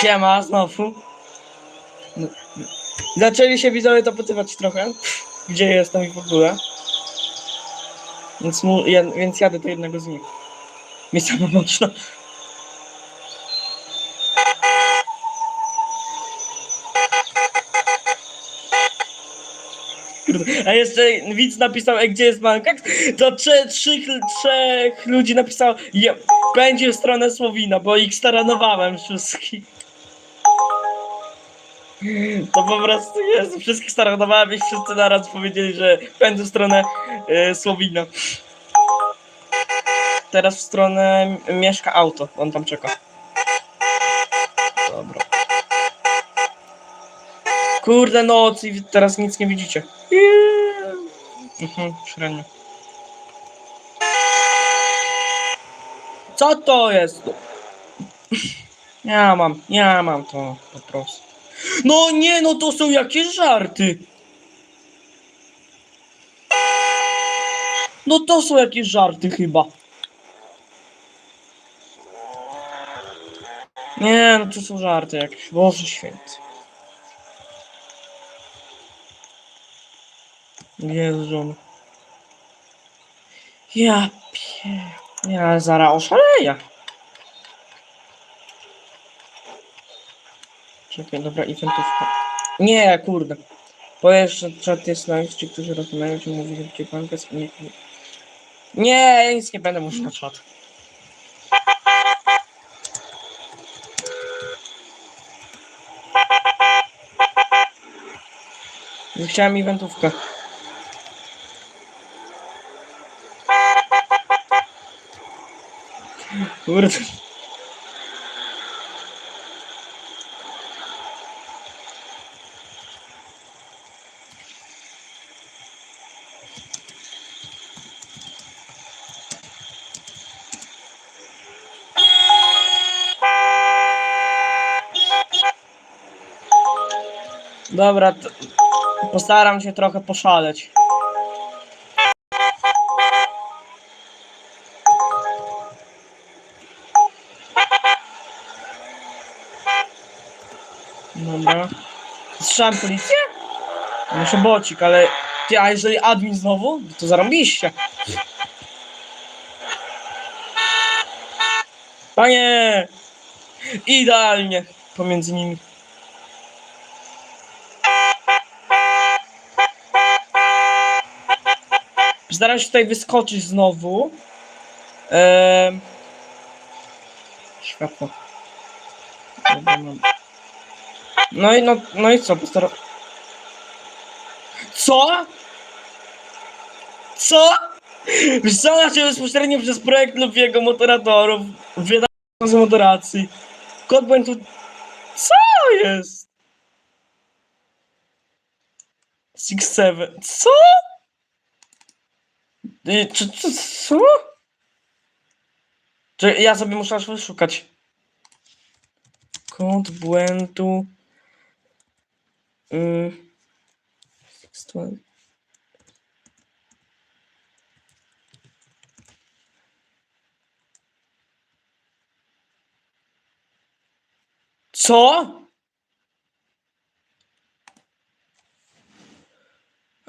Siema, znowu. No, no, zaczęli się widzowie dopytywać trochę, gdzie jestem i w ogóle. Więc, mu, ja, więc jadę do jednego z nich. Mi samo mocno. Kurde, A jeszcze widz napisał, e, gdzie jest Mankak? To trze, trzech, trzech ludzi napisało, je, będzie w stronę Słowina, bo ich staranowałem wszystkich. To po prostu jest, wszystkich staranowałem i wszyscy naraz powiedzieli, że pędzę w stronę e, Słowina. Teraz w stronę mieszka auto, on tam czeka. Dobra. Kurde noc i teraz nic nie widzicie. Mhm, średnio. Co to jest? Ja mam, ja mam to po prostu. No nie, no to są jakieś żarty. No to są jakieś żarty chyba. Nie, no to są żarty jakieś. Boże święty. Jezu. Ja pie... Ja zaraz oszaleję. Czekaj, dobra, eventówka. Nie, kurde. Bo jeszcze czat jest na ci, którzy rozmawiają, że mówi, że cię pan bez nie... Nie, ja nic nie będę musiał na czat. Nie Chciałem eventówkę. Kurde. Dobra, postaram się trochę poszaleć. Słyszałem policję? Muszę bocik, ale... Ty, a jeżeli admin znowu? To zarąbiście. Panie! Idealnie pomiędzy nimi. Staram się tutaj wyskoczyć znowu. Ehm... Światło. Dobra, mam. No i no, no i co? Postaram... Co? Co? Wyszła się bezpośrednio przez projekt lub jego moderatorów. Wydano z moderacji. Kod błędu... Co jest? Six Seven. Co? Y, Czy, czy, co? Czy ja sobie muszę aż wyszukać. Kod błędu. Six, twelve. Co?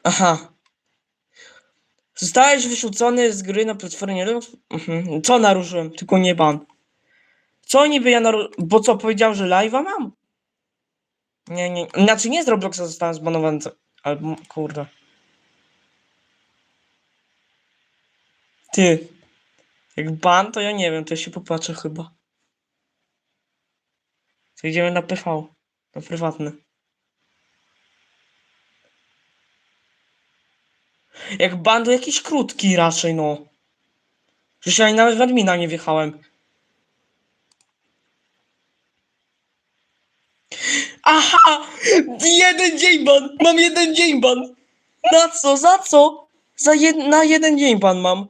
Aha. Zostałeś wyrzucony z gry na platformie Linux? Mhm. Co naruszyłem? Tylko nie ban. Co niby ja naru... Bo co, powiedział, że live'a mam? Nie, nie. Znaczy nie z Robloxa zostałem zbanowany. Albo, kurde. Ty. Jak ban, to ja nie wiem, to ja się popatrzę chyba. To idziemy na PV. Na prywatny. Jak ban to jakiś krótki raczej, no. Przecież ja nawet w admina nie wjechałem. Aha! Jeden dzień ban! Mam jeden dzień ban! Na co? Za co? Za jed na jeden dzień ban mam.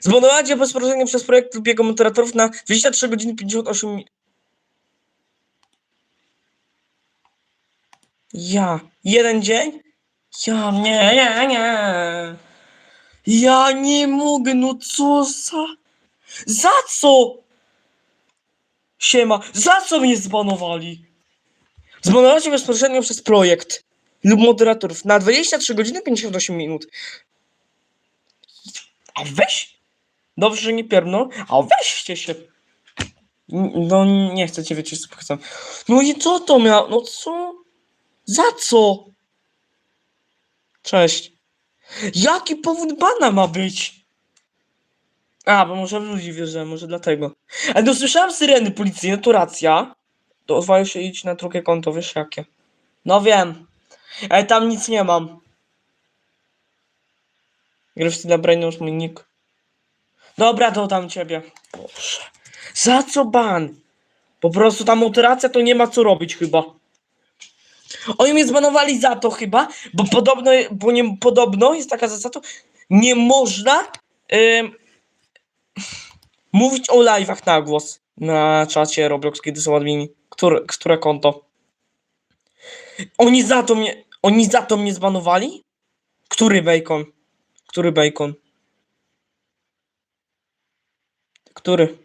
Zbanowacie bezpośrednio przez projekt lub jego moderatorów na 23 godziny 58 mi- Ja. Jeden dzień? Ja nie, nie, nie. Ja nie mogę, no co za... Za co? Siema. Za co mnie zbanowali? Zbanowali cię bezpośrednio przez projekt lub moderatorów na 23 godziny 58 minut. A weź! Dobrze, że nie pierdno. A weźcie się! No nie chcę cię wiecie, co chcę. No i co to miało? No co? Za co? Cześć. Jaki powód bana ma być? A, bo może ludzi wierzę, może dlatego. Ale no słyszałem syreny policyjne, to racja. To odwołaj się idź na drugie konto, wiesz jakie. No wiem. Ale tam nic nie mam. Gryfty dla Brainu już mój nick. Dobra, dodam ciebie. Boże. Za co ban? Po prostu ta moderacja to nie ma co robić chyba. Oni mnie zbanowali za to chyba, bo podobno, bo nie, podobno jest taka zasada, nie można ym, mówić o live'ach na głos na czacie Roblox, kiedy są admini. Które, które konto? Oni za to mnie, oni za to mnie zbanowali? Który bacon? Który bacon? Który?